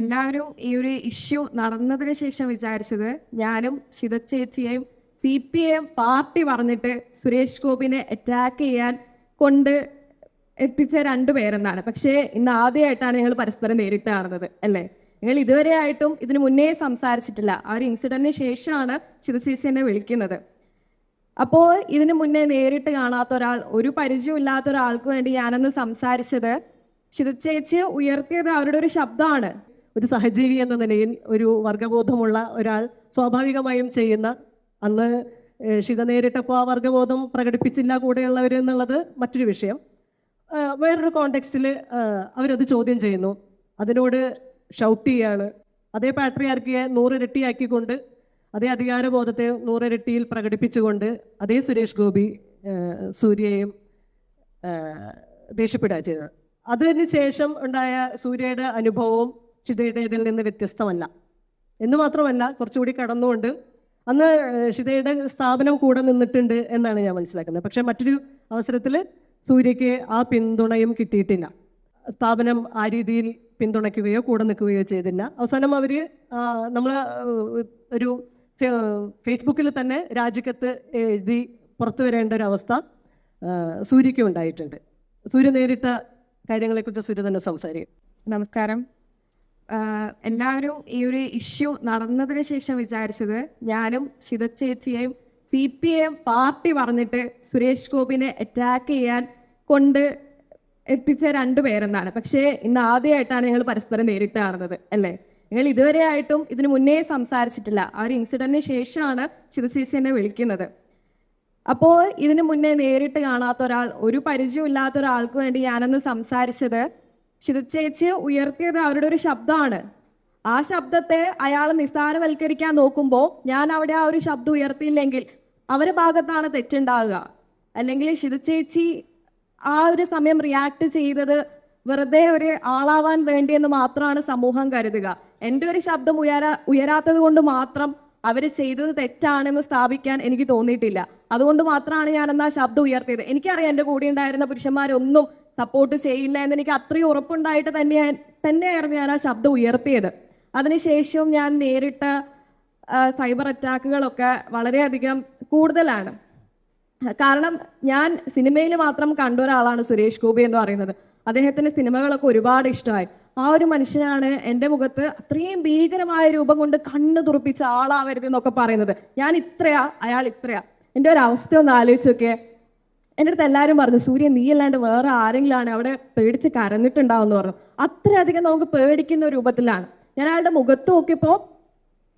എല്ലാവരും ഈ ഒരു ഇഷ്യൂ നടന്നതിന് ശേഷം വിചാരിച്ചത് ഞാനും ശിത ചേച്ചിയെയും സി പി എം പാർട്ടി പറഞ്ഞിട്ട് സുരേഷ് ഗോപിനെ അറ്റാക്ക് ചെയ്യാൻ കൊണ്ട് എത്തിച്ച രണ്ടുപേരെന്നാണ് പക്ഷേ ഇന്ന് ആദ്യമായിട്ടാണ് ഞങ്ങൾ പരസ്പരം നേരിട്ട് കാണുന്നത് അല്ലേ? നിങ്ങൾ ഇതുവരെ ആയിട്ടും ഇതിനു മുന്നേ സംസാരിച്ചിട്ടില്ല. ആ ഒരു ഇൻസിഡന്റിന് ശേഷമാണ് ശിത ചേച്ചി എന്നെ വിളിക്കുന്നത്. അപ്പോൾ ഇതിനു മുന്നേ നേരിട്ട് കാണാത്ത ഒരാൾ ഒരു പരിചയമില്ലാത്ത ഒരാൾക്ക് വേണ്ടി ഞാനൊന്ന് സംസാരിച്ചത് ശിത ചേച്ചി ഉയർത്തിയത് അവരുടെ ഒരു ശബ്ദമാണ്. ഒരു സഹജീവി എന്ന നിലയിൽ ഒരു വർഗബോധമുള്ള ഒരാൾ സ്വാഭാവികമായും ചെയ്യുന്ന അന്ന് ശിത നേരിട്ടപ്പോൾ ആ വർഗബോധം പ്രകടിപ്പിച്ചില്ല കൂടെയുള്ളവർ എന്നുള്ളത് മറ്റൊരു വിഷയം. വേറൊരു കോണ്ടെക്സ്റ്റിൽ അവരത് ചോദ്യം ചെയ്യുന്നു. അതിനോട് ഷൗട്ട് ചെയ്യാണ്. അതേ പാട്രിയാർക്കിയെ നൂറിരട്ടിയാക്കിക്കൊണ്ട് അതേ അധികാരബോധത്തെ നൂറിരട്ടിയിൽ പ്രകടിപ്പിച്ചുകൊണ്ട് അതേ സുരേഷ് ഗോപി സൂര്യയെയും ദേഷ്യപ്പെടുക ചെയ്തത്. അതിന് ശേഷം ഉണ്ടായ സൂര്യയുടെ അനുഭവവും ഷിതയുടേതിൽ നിന്ന് വ്യത്യസ്തമല്ല. എന്ന് മാത്രമല്ല കുറച്ചുകൂടി കടന്നുകൊണ്ട് അന്ന് ഷിതയുടെ സ്ഥാപനം കൂടെ നിന്നിട്ടുണ്ട് എന്നാണ് ഞാൻ മനസ്സിലാക്കുന്നത്. പക്ഷെ മറ്റൊരു അവസരത്തിൽ സൂര്യയ്ക്ക് ആ പിന്തുണയും കിട്ടിയിട്ടില്ല. സ്ഥാപനം ആ രീതിയിൽ പിന്തുണയ്ക്കുകയോ കൂടെ നിൽക്കുകയോ ചെയ്തില്ല. അവസാനം അവർ നമ്മൾ ഒരു ഫേസ്ബുക്കിൽ തന്നെ രാജിക്കത്ത് എഴുതി പുറത്തു വരേണ്ട ഒരു അവസ്ഥ സൂര്യയ്ക്കും ഉണ്ടായിട്ടുണ്ട്. സൂര്യ നേരിട്ട കാര്യങ്ങളെക്കുറിച്ച് സൂര്യ തന്നെ സംസാരിക്കും. നമസ്കാരം. എല്ലാവരും ഈ ഒരു ഇഷ്യൂ നടന്നതിന് ശേഷം വിചാരിച്ചത് ഞാനും ശിത ചേച്ചിയെയും സി പി എം പാർട്ടി പറഞ്ഞിട്ട് സുരേഷ് ഗോപിനെ അറ്റാക്ക് ചെയ്യാൻ കൊണ്ട് എത്തിച്ച രണ്ടു രണ്ടുപേരെന്നാണ് പക്ഷേ ഇന്ന് ആദ്യമായിട്ടാണ് ഞങ്ങൾ പരസ്പരം നേരിട്ട് കാണുന്നത് അല്ലേ? ഞങ്ങൾ ഇതുവരെ ആയിട്ടും ഇതിനു മുന്നേ സംസാരിച്ചിട്ടില്ല. ആ ഒരു ഇൻസിഡന്റിന് ശേഷമാണ് ചേച്ചി എന്നെ വിളിക്കുന്നത്. അപ്പോൾ ഇതിനു മുന്നേ നേരിട്ട് കാണാത്ത ഒരാൾ ഒരു പരിചയമില്ലാത്ത ഒരാൾക്ക് വേണ്ടി ഞാനൊന്ന് സംസാരിച്ചത് ശിത ഉയർത്തിയത് അവരുടെ ഒരു ശബ്ദമാണ്. ആ ശബ്ദത്തെ അയാൾ നിസ്സാരവൽക്കരിക്കാൻ നോക്കുമ്പോൾ ഞാൻ അവിടെ ആ ഒരു ശബ്ദം ഉയർത്തിയില്ലെങ്കിൽ അവരുടെ ഭാഗത്താണ് തെറ്റുണ്ടാവുക. അല്ലെങ്കിൽ ശിത ആ ഒരു സമയം റിയാക്ട് ചെയ്തത് വെറുതെ ഒരു ആളാവാൻ വേണ്ടിയെന്ന് മാത്രമാണ് സമൂഹം കരുതുക. എന്റെ ഒരു ശബ്ദം ഉയരാ ഉയരാത്തത് കൊണ്ട് മാത്രം അവർ ചെയ്തത് തെറ്റാണെന്ന് സ്ഥാപിക്കാൻ എനിക്ക് തോന്നിയിട്ടില്ല. അതുകൊണ്ട് മാത്രമാണ് ഞാൻ എന്നാ ശബ്ദം ഉയർത്തിയത്. എനിക്കറിയാം എന്റെ കൂടെ ഉണ്ടായിരുന്ന പുരുഷന്മാരൊന്നും സപ്പോർട്ട് ചെയ്യില്ല എന്ന് എനിക്ക് അത്രയും ഉറപ്പുണ്ടായിട്ട് തന്നെ തന്നെയായിരുന്നു ഞാൻ ആ ശബ്ദം ഉയർത്തിയത്. അതിനുശേഷം ഞാൻ നേരിട്ട സൈബർ അറ്റാക്കുകളൊക്കെ വളരെയധികം കൂടുതലാണ്. കാരണം ഞാൻ സിനിമയിൽ മാത്രം കണ്ട ഒരാളാണ് സുരേഷ് ഗോപി എന്ന് പറയുന്നത്. അദ്ദേഹത്തിന്റെ സിനിമകളൊക്കെ ഒരുപാട് ഇഷ്ടമായി. ആ ഒരു മനുഷ്യനാണ് എന്റെ മുഖത്ത് അത്രയും ഭീകരമായ രൂപം കൊണ്ട് കണ്ണ് തുറപ്പിച്ച ആളാവരുത് എന്നൊക്കെ പറയുന്നത്. ഞാൻ ഇത്രയാ അയാൾ ഇത്രയാ. എന്റെ ഒരു അവസ്ഥ ഒന്ന് ആലോചിച്ച് നോക്കിയേ. എന്റെ അടുത്ത് എല്ലാവരും പറഞ്ഞു സൂര്യൻ നീ അല്ലാണ്ട് വേറെ ആരെങ്കിലും ആണ് അവിടെ പേടിച്ച് കരഞ്ഞിട്ടുണ്ടാവും എന്ന് പറഞ്ഞു. അത്രയധികം നമുക്ക് പേടിക്കുന്ന രൂപത്തിലാണ്. ഞാൻ അയാളുടെ മുഖത്ത് നോക്കിയപ്പോൾ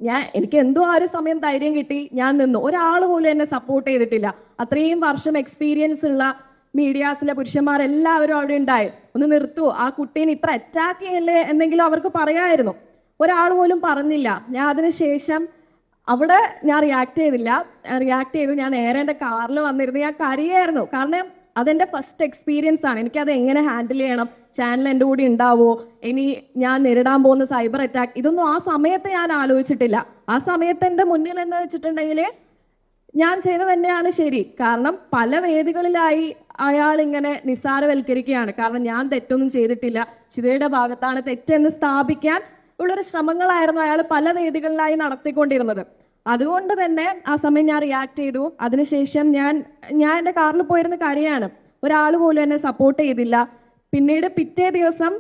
ഞാൻ എനിക്ക് എന്തോ ആ ഒരു സമയം ധൈര്യം കിട്ടി. ഞാൻ നിന്നു. ഒരാൾ പോലും എന്നെ സപ്പോർട്ട് ചെയ്തിട്ടില്ല. അത്രയും വർഷം എക്സ്പീരിയൻസ് ഉള്ള മീഡിയാസിലെ പുരുഷന്മാരെല്ലാവരും അവിടെ ഉണ്ടായി. ഒന്ന് നിർത്തൂ. ആ കുട്ടീനെ ഇത്ര അറ്റാക്ക് ചെയ്യല്ലേ എന്നെങ്കിലും അവർക്ക് പറയായിരുന്നു. ഒരാൾ പോലും പറഞ്ഞില്ല. ഞാൻ അതിനുശേഷം അവിടെ ഞാൻ റിയാക്ട് ചെയ്തില്ല. റിയാക്ട് ചെയ്തു. ഞാൻ നേരെ എന്റെ കാറിൽ വന്നിരുന്നു. ഞാൻ കരയായിരുന്നു. കാരണം അതെന്റെ ഫസ്റ്റ് എക്സ്പീരിയൻസ് ആണ്. എനിക്കത് എങ്ങനെ ഹാൻഡിൽ ചെയ്യണം? ചാനൽ എന്റെ കൂടി ഉണ്ടാവോ? ഇനി ഞാൻ നേരിടാൻ പോകുന്ന സൈബർ അറ്റാക്ക് ഇതൊന്നും ആ സമയത്ത് ഞാൻ ആലോചിച്ചിട്ടില്ല. ആ സമയത്ത് എന്റെ മുന്നിൽ എന്ന് വെച്ചിട്ടുണ്ടെങ്കിൽ ഞാൻ ചെയ്തത് തന്നെയാണ് ശരി. കാരണം പല വേദികളിലായി അയാൾ ഇങ്ങനെ നിസ്സാരവൽക്കരിക്കുകയാണ്. കാരണം ഞാൻ തെറ്റൊന്നും ചെയ്തിട്ടില്ല. ചിതയുടെ ഭാഗത്താണ് തെറ്റെന്ന് സ്ഥാപിക്കാൻ ഉള്ളൊരു ശ്രമങ്ങളായിരുന്നു അയാൾ പല വേദികളിലായി നടത്തിക്കൊണ്ടിരുന്നത്. അതുകൊണ്ട് തന്നെ ആ സമയം ഞാൻ റിയാക്ട് ചെയ്തു. അതിനുശേഷം ഞാൻ ഞാൻ എന്റെ കാറിൽ പോയിരുന്ന കാര്യമാണ് ഒരാൾ പോലും എന്നെ സപ്പോർട്ട് ചെയ്തില്ല. പിന്നീട് പിറ്റേ ദിവസം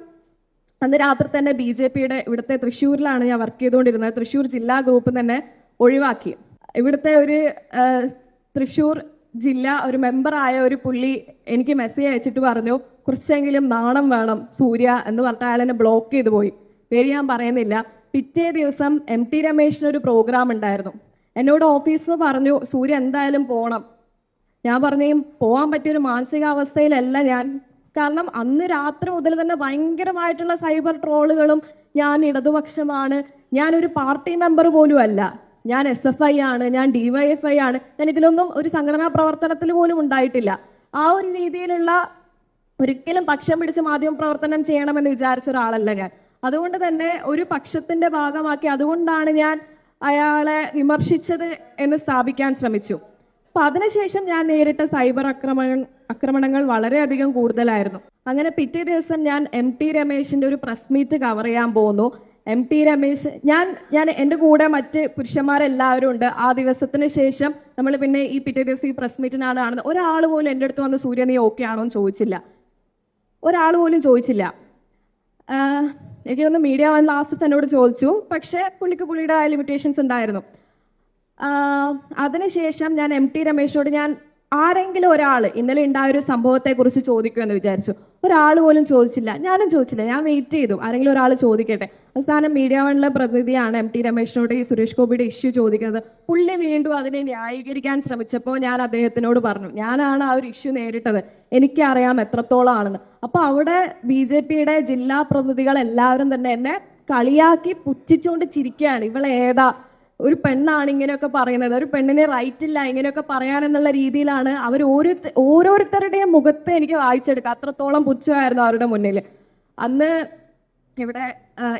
അന്ന് രാത്രി തന്നെ ബി ജെ പിയുടെ ഇവിടുത്തെ തൃശ്ശൂരിലാണ് ഞാൻ വർക്ക് ചെയ്തുകൊണ്ടിരുന്നത്. തൃശ്ശൂർ ജില്ലാ ഗ്രൂപ്പ് തന്നെ ഒഴിവാക്കി. ഇവിടുത്തെ ഒരു തൃശ്ശൂർ ജില്ല ഒരു മെമ്പറായ ഒരു പുള്ളി എനിക്ക് മെസ്സേജ് അയച്ചിട്ട് പറഞ്ഞു കുറച്ചെങ്കിലും നാണം വേണം സൂര്യ എന്ന് പറഞ്ഞിട്ട് അയാൾ എന്നെ ബ്ലോക്ക് ചെയ്തു പോയി. പേര് ഞാൻ പറയുന്നില്ല. പിറ്റേ ദിവസം എം ടി രമേശിന് ഒരു പ്രോഗ്രാം ഉണ്ടായിരുന്നു. എന്നോട് ഓഫീസിൽ പറഞ്ഞു സൂര്യ എന്തായാലും പോകണം ഞാൻ പറഞ്ഞു പോകാൻ പറ്റിയൊരു മാനസികാവസ്ഥയിലല്ല ഞാൻ. കാരണം അന്ന് രാത്രി മുതൽ തന്നെ ഭയങ്കരമായിട്ടുള്ള സൈബർ ട്രോളുകളും ഞാൻ ഇടതുപക്ഷമാണ്. ഞാനൊരു പാർട്ടി മെമ്പർ പോലും അല്ല ഞാൻ എസ് എഫ് ഐ ആണ് ഞാൻ ഡിവൈഎഫ് ഐ ആണ്. ഞാൻ ഇതിലൊന്നും ഒരു സംഘടനാ പ്രവർത്തനത്തിൽ പോലും ഉണ്ടായിട്ടില്ല. ആ ഒരു രീതിയിലുള്ള ഒരിക്കലും പക്ഷം പിടിച്ച് മാധ്യമ പ്രവർത്തനം ചെയ്യണമെന്ന് വിചാരിച്ച ഒരാളല്ല ഞാൻ. അതുകൊണ്ട് തന്നെ ഒരു പക്ഷത്തിന്റെ ഭാഗമാക്കി അതുകൊണ്ടാണ് ഞാൻ അയാളെ വിമർശിച്ചത് എന്ന് സ്ഥാപിക്കാൻ ശ്രമിച്ചു. അപ്പൊ അതിനുശേഷം ഞാൻ നേരിട്ട സൈബർ ആക്രമണ ആക്രമണങ്ങൾ വളരെയധികം കൂടുതലായിരുന്നു. അങ്ങനെ പിറ്റേ ദിവസം ഞാൻ എം ടി രമേശിന്റെ ഒരു പ്രസ് മീറ്റ് കവർ ചെയ്യാൻ പോകുന്നു എം ടി രമേശ് ഞാൻ ഞാൻ എന്റെ കൂടെ മറ്റ് പുരുഷന്മാരെല്ലാവരും ഉണ്ട്. ആ ദിവസത്തിന് ശേഷം നമ്മൾ പിന്നെ ഈ പിറ്റേ ദിവസം ഈ പ്രസ് മീറ്റിനാണ് കാണുന്നത്. ഒരാൾ പോലും എന്റെ അടുത്ത് വന്ന് സൂര്യ നീ ഓക്കെ ആണോ? എന്ന് ചോദിച്ചില്ല. ഒരാൾ പോലും ചോദിച്ചില്ല. എനിക്ക് തോന്നുന്നു മീഡിയ വൺ ലാസ്റ്റ് എന്നോട് ചോദിച്ചു. പക്ഷേ പുള്ളിക്ക് പുള്ളിയുടെ ലിമിറ്റേഷൻസ് ഉണ്ടായിരുന്നു. അതിനുശേഷം ഞാൻ എം ടി രമേശിനോട് ഞാൻ ആരെങ്കിലും ഒരാൾ ഇന്നലെ ഉണ്ടായ ഒരു സംഭവത്തെക്കുറിച്ച് ചോദിക്കുമെന്ന് വിചാരിച്ചു. ഒരാൾ പോലും ചോദിച്ചില്ല. ഞാനും ചോദിച്ചില്ല. ഞാൻ വെയിറ്റ് ചെയ്തു. ആരെങ്കിലും ഒരാൾ ചോദിക്കട്ടെ. അവസാനം മീഡിയ വണ്ണിലെ പ്രതിനിധിയാണ് എം ടി രമേശിനോട് ഈ സുരേഷ് ഗോപിയുടെ ഇഷ്യൂ ചോദിക്കുന്നത്. പുള്ളി വീണ്ടും അതിനെ ന്യായീകരിക്കാൻ ശ്രമിച്ചപ്പോൾ ഞാൻ അദ്ദേഹത്തിനോട് പറഞ്ഞു ഞാനാണ് ആ ഒരു ഇഷ്യൂ നേരിട്ടത്. എനിക്കറിയാം എത്രത്തോളം ആണെന്ന് അപ്പൊ അവിടെ ബി ജെ പിയുടെ ജില്ലാ പ്രതിനിധികൾ എല്ലാവരും തന്നെ എന്നെ കളിയാക്കി പുച്ഛിച്ചുകൊണ്ട് ചിരിക്കുകയാണ്. ഇവളേതാ? ഒരു പെണ്ണാണ് ഇങ്ങനെയൊക്കെ പറയുന്നത്. ഒരു പെണ്ണിനെ റൈറ്റ് ഇല്ല ഇങ്ങനെയൊക്കെ പറയാനെന്നുള്ള രീതിയിലാണ് അവർ ഓരോ ഓരോരുത്തരുടെയും മുഖത്ത് എനിക്ക് വായിച്ചെടുക്കുക. അത്രത്തോളം പുച്ഛമായിരുന്നു അവരുടെ മുന്നിൽ അന്ന് ഇവിടെ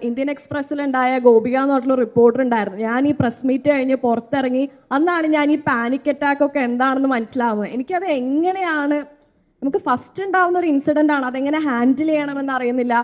ഇന്ത്യൻ എക്സ്പ്രസ്സിലുണ്ടായ ഗോപിക എന്ന് പറഞ്ഞിട്ടുള്ള റിപ്പോർട്ടർ ഉണ്ടായിരുന്നു. ഞാൻ ഈ പ്രസ് മീറ്റ് കഴിഞ്ഞ് പുറത്തിറങ്ങി അന്നാണ് ഞാൻ ഈ പാനിക് അറ്റാക്ക് ഒക്കെ എന്താണെന്ന് മനസ്സിലാവുന്നത്. എനിക്കത് എങ്ങനെയാണ് നമുക്ക് ഫസ്റ്റ് ഉണ്ടാവുന്ന ഒരു ഇൻസിഡന്റ് ആണ് അതെങ്ങനെ ഹാൻഡിൽ ചെയ്യണമെന്ന് അറിയുന്നില്ല.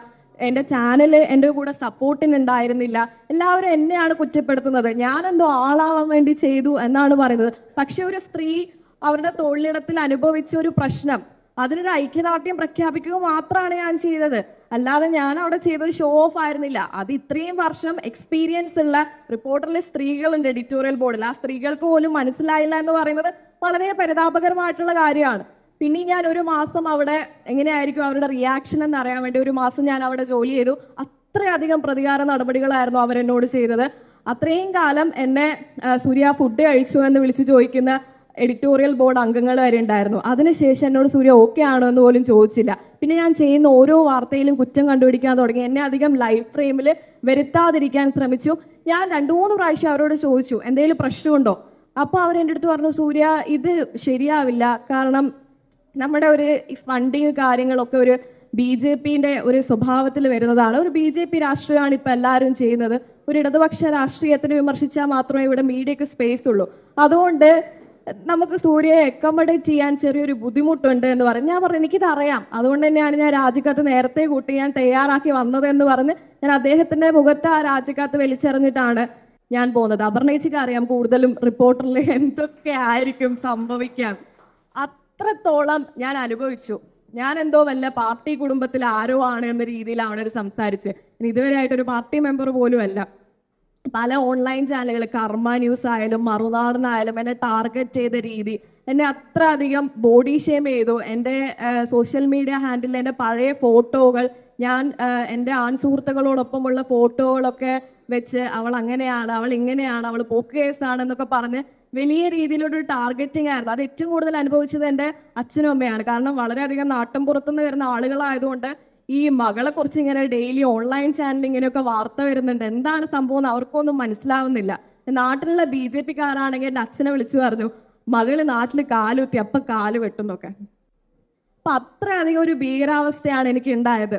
എന്റെ ചാനൽ എന്റെ കൂടെ സപ്പോർട്ടിന് ഉണ്ടായിരുന്നില്ല എല്ലാവരും എന്നെയാണ് കുറ്റപ്പെടുത്തുന്നത്. ഞാൻ എന്തോ ആളാവാൻ വേണ്ടി ചെയ്തു എന്നാണ് പറയുന്നത്. പക്ഷെ ഒരു സ്ത്രീ അവരുടെ തൊഴിലിടത്തിൽ അനുഭവിച്ച ഒരു പ്രശ്നം. അതിനൊരു ഐക്യദാർഢ്യം പ്രഖ്യാപിക്കുക മാത്രമാണ് ഞാൻ ചെയ്തത്. അല്ലാതെ ഞാൻ അവിടെ ചെയ്തത് ഷോ ഓഫ് ആയിരുന്നില്ല. അത് ഇത്രയും വർഷം എക്സ്പീരിയൻസ് ഉള്ള റിപ്പോർട്ടറിലെ സ്ത്രീകളുണ്ട് എഡിറ്റോറിയൽ ബോർഡിൽ ആ സ്ത്രീകൾക്ക് പോലും മനസ്സിലായില്ല എന്ന് പറയുന്നത് വളരെ പരിതാപകരമായിട്ടുള്ള കാര്യമാണ്. പിന്നെ ഞാൻ ഒരു മാസം അവിടെ എങ്ങനെയായിരിക്കും അവരുടെ റിയാക്ഷൻ എന്ന് അറിയാൻ വേണ്ടി ഒരു മാസം ഞാൻ അവിടെ ജോലി ചെയ്തു. അത്രയധികം പ്രതികാര നടപടികളായിരുന്നു അവരെന്നോട് ചെയ്തത്. അത്രയും കാലം എന്നെ സൂര്യ ഫുഡ് കഴിച്ചു എന്ന് വിളിച്ച് ചോദിക്കുന്ന എഡിറ്റോറിയൽ ബോർഡ് അംഗങ്ങൾ വരെ ഉണ്ടായിരുന്നു. അതിനുശേഷം എന്നോട് സൂര്യ ഓക്കെ ആണോ? എന്ന് പോലും ചോദിച്ചില്ല. പിന്നെ ഞാൻ ചെയ്യുന്ന ഓരോ വാർത്തയിലും കുറ്റം കണ്ടുപിടിക്കാൻ തുടങ്ങി. എന്നെ അധികം ലൈഫ് ഫ്രെയിമിൽ വരുത്താതിരിക്കാൻ ശ്രമിച്ചു. ഞാൻ രണ്ടു മൂന്ന് പ്രാവശ്യം അവരോട് ചോദിച്ചു എന്തെങ്കിലും പ്രശ്നമുണ്ടോ? അപ്പോൾ അവർ എന്റെ അടുത്ത് പറഞ്ഞു സൂര്യ ഇത് ശരിയാവില്ല. കാരണം നമ്മുടെ ഒരു ഫണ്ടിങ് കാര്യങ്ങളൊക്കെ ഒരു ബി ജെ പിന്റെ ഒരു സ്വഭാവത്തിൽ വരുന്നതാണ്. ഒരു ബി ജെ പി രാഷ്ട്രീയമാണ് ഇപ്പൊ എല്ലാവരും ചെയ്യുന്നത്. ഒരു ഇടതുപക്ഷ രാഷ്ട്രീയത്തിന് വിമർശിച്ചാൽ മാത്രമേ ഇവിടെ മീഡിയക്ക് സ്പേസ് ഉള്ളൂ. അതുകൊണ്ട് നമുക്ക് സൂര്യയെ അക്കോമഡേറ്റ് ചെയ്യാൻ ചെറിയൊരു ബുദ്ധിമുട്ടുണ്ട് എന്ന് പറഞ്ഞു. ഞാൻ പറഞ്ഞു എനിക്കിത് അറിയാം അതുകൊണ്ട് തന്നെയാണ് ഞാൻ രാജിക്കത്ത് നേരത്തെ കൂട്ടി ഞാൻ തയ്യാറാക്കി വന്നത് എന്ന് പറഞ്ഞ് ഞാൻ അദ്ദേഹത്തിന്റെ മുഖത്ത് ആ രാജിക്കത്ത് വലിച്ചെറിഞ്ഞിട്ടാണ് ഞാൻ പോകുന്നത്. അപർണേച്ചിക്ക് അറിയാം കൂടുതലും റിപ്പോർട്ടറിൽ എന്തൊക്കെ ആയിരിക്കും സംഭവിക്കാൻ. അത്രത്തോളം ഞാൻ അനുഭവിച്ചു. ഞാൻ എന്തോ വല്ല പാർട്ടി കുടുംബത്തിൽ ആരോ ആണ് എന്ന രീതിയിലാണ് അവർ സംസാരിച്ച്. ഇതുവരെ ആയിട്ടൊരു പാർട്ടി മെമ്പർ പോലും അല്ല. പല ഓൺലൈൻ ചാനലുകൾ കർമ്മ ന്യൂസ് ആയാലും മറുനാടനായാലും എന്നെ ടാർഗറ്റ് ചെയ്ത രീതി എന്നെ അത്ര അധികം ബോഡി ഷെയിം ചെയ്തു. എന്റെ സോഷ്യൽ മീഡിയ ഹാൻഡിൽ എന്റെ പഴയ ഫോട്ടോകൾ ഞാൻ എന്റെ ആൺ സുഹൃത്തുക്കളോടൊപ്പമുള്ള ഫോട്ടോകളൊക്കെ വെച്ച് അവൾ അങ്ങനെയാണ് അവൾ ഇങ്ങനെയാണ് അവൾ പോക്ക് കേസാണ് എന്നൊക്കെ പറഞ്ഞ് വലിയ രീതിയിലൊരു ടാർഗറ്റിംഗ് ആയിരുന്നു. അത് ഏറ്റവും കൂടുതൽ അനുഭവിച്ചത് എന്റെ അച്ഛനും അമ്മയാണ്. കാരണം വളരെയധികം നാട്ടും പുറത്തുനിന്ന് വരുന്ന ആളുകളായതുകൊണ്ട് ഈ മകളെ കുറിച്ച് ഇങ്ങനെ ഡെയിലി ഓൺലൈൻ ചാനൽ ഇങ്ങനെയൊക്കെ വാർത്ത വരുന്നുണ്ട്. എന്താണ് സംഭവം എന്ന് അവർക്കൊന്നും മനസ്സിലാവുന്നില്ല. നാട്ടിലുള്ള ബി ജെ പിക്കാരാണെങ്കിൽ എന്റെ അച്ഛനെ വിളിച്ചു പറഞ്ഞു മകൾ നാട്ടിൽ കാലുത്തി അപ്പൊ കാൽ വെട്ടുന്നൊക്കെ അപ്പൊ അത്രയധികം ഒരു ഭീകരാവസ്ഥയാണ് എനിക്ക് ഉണ്ടായത്